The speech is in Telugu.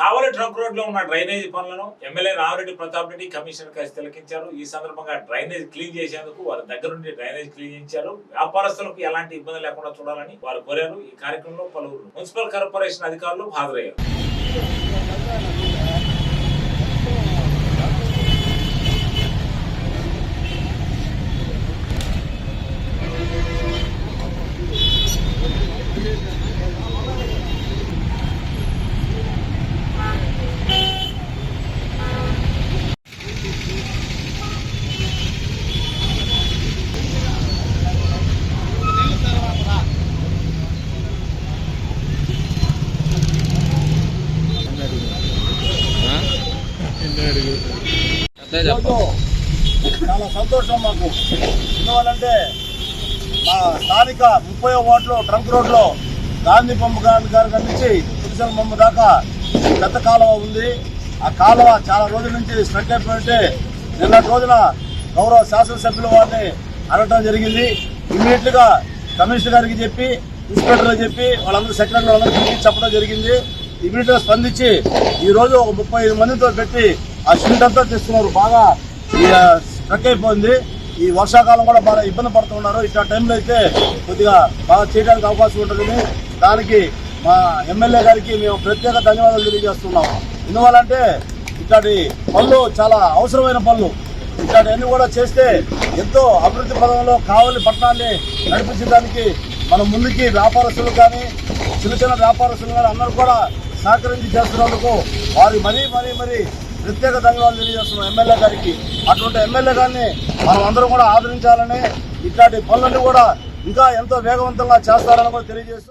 కావలి ట్రంక్ రోడ్లో ఉన్న డ్రైనేజ్ పనులను ఎమ్మెల్యే రామిరెడ్డి ప్రతాప్ రెడ్డి కమిషనర్ కలిసి తిలకించారు. ఈ సందర్భంగా డ్రైనేజ్ క్లీన్ చేసేందుకు వారి దగ్గర నుండి డ్రైనేజ్ క్లీన్ చేయించారు. వ్యాపారస్తులకు ఎలాంటి ఇబ్బంది లేకుండా చూడాలని వారు కోరారు. ఈ కార్యక్రమంలో పలువురు మున్సిపల్ కార్పొరేషన్ అధికారులు హాజరయ్యారు. చాలా సంతోషం మాకు. ఎందువల్లంటే మా స్థానిక ముప్పై వార్డులో ట్రంక్ రోడ్లో గాంధీ బొమ్మ గారి గారి నుంచి పురుషుల బొమ్మ దాకా పెద్ద కాలువ ఉంది. ఆ కాలువ చాలా రోజుల నుంచి స్ట్రక్ అయిపోయింటే నిన్నటి రోజున గౌరవ శాసనసభ్యుల వారిని అడగటం జరిగింది. ఇమీడియట్గా కమిషనర్ గారికి చెప్పి ఇన్స్పెక్టర్ చెప్పి వాళ్ళందరూ సెక్రటరీ వాళ్ళందరూ చెప్పడం జరిగింది. ఇమీడియట్గా స్పందించి ఈ రోజు ఒక ముప్పై ఐదు మందితో పెట్టి ఆ షీట్ అంతా తెస్తున్నారు బాగా స్ట్రక్ అయిపోయింది. ఈ వర్షాకాలం కూడా బాగా ఇబ్బంది పడుతున్నారు ఇట్లా టైంలో అయితే కొద్దిగా బాగా చేయడానికి అవకాశం ఉంటుందని దానికి మా ఎమ్మెల్యే గారికి మేము ప్రత్యేక ధన్యవాదాలు తెలియజేస్తున్నాం ఎందువల్లంటే ఇట్లాంటి పనులు చాలా అవసరమైన పనులు. ఇట్లాంటివన్నీ కూడా చేస్తే ఎంతో అభివృద్ధి పదంలో కావలి పట్టణాన్ని నడిపించడానికి మన ముందుకి వ్యాపారస్తులు కానీ చిన్న చిన్న వ్యాపారస్తులు కానీ అందరూ కూడా సహకరించి చేస్తున్నందుకు వారి మరీ మరీ మరీ ప్రత్యేక ధన్యవాదాలు తెలియజేస్తున్నాం ఎమ్మెల్యే గారికి అటువంటి ఎమ్మెల్యే గారిని మనం అందరం కూడా ఆదరించాలని ఇట్లాంటి పనులన్నీ కూడా ఇంకా ఎంతో వేగవంతంగా చేస్తారని కూడా తెలియజేస్తూ